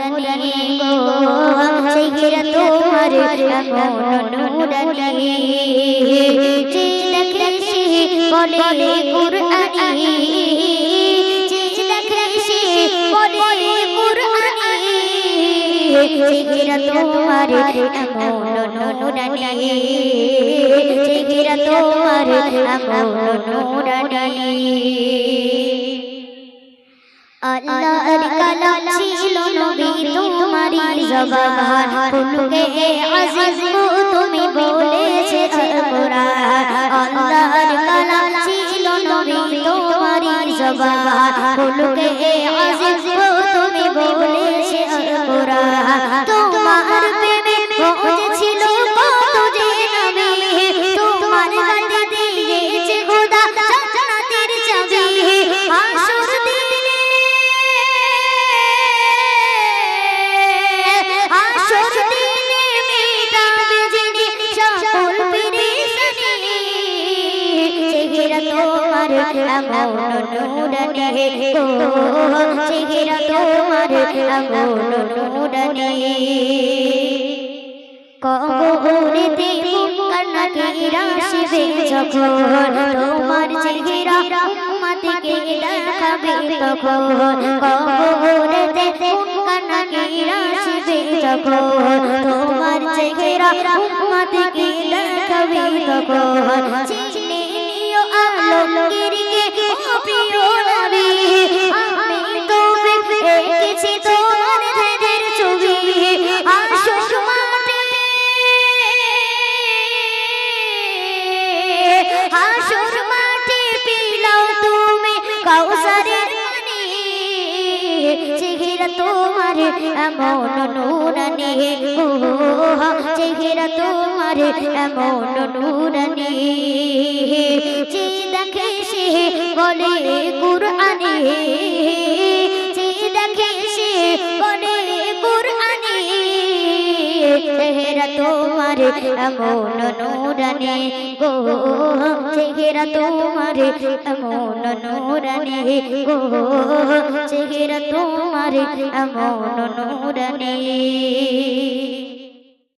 নুরানি গো চেহারা তোমার এমন যে দেখে সে বলে কুরআনি যে দেখে সে বলে কুরআনি চেহারা তোমার এমন চেহারা তোমার এমন নুরানি কালাম তোমারি জবান ফুলকে আজিজ তুমি বলেছে কোরআন। আল্লাহর ছিল নবী তোমারি জবান ফুলকে তোমার এমন নুরানি গো চেহারা তোমার এমন নুরানি কবরেতে কান্নাকে রাশিবে যখন তোমার চেহারা উম্মতকে দেখাবে তখন কবরেতে কান্নাকে রাশিবে যখন তোমার চেহারা উম্মতকে দেখাবে তখন। আলোকিরকে ও প্রিয় নবী, আমি তো দেখেছি তোমার ধ্যানের ছবি। আসো মাঠে হাসর মাঠে পিলাও তুমি কাউসারের পানি চেহারা তোমার এমন নুরানি ও চেহারা তোমার এমন নুরানি। যে দেখে বলে কুরআনি যে দেখে সে বলে কুরআনি চেহারা তোমার এমন নুরানি গো। চেহারা তোমার এমন নুরানি গো। চেহারা তোমার এমন নুরানি।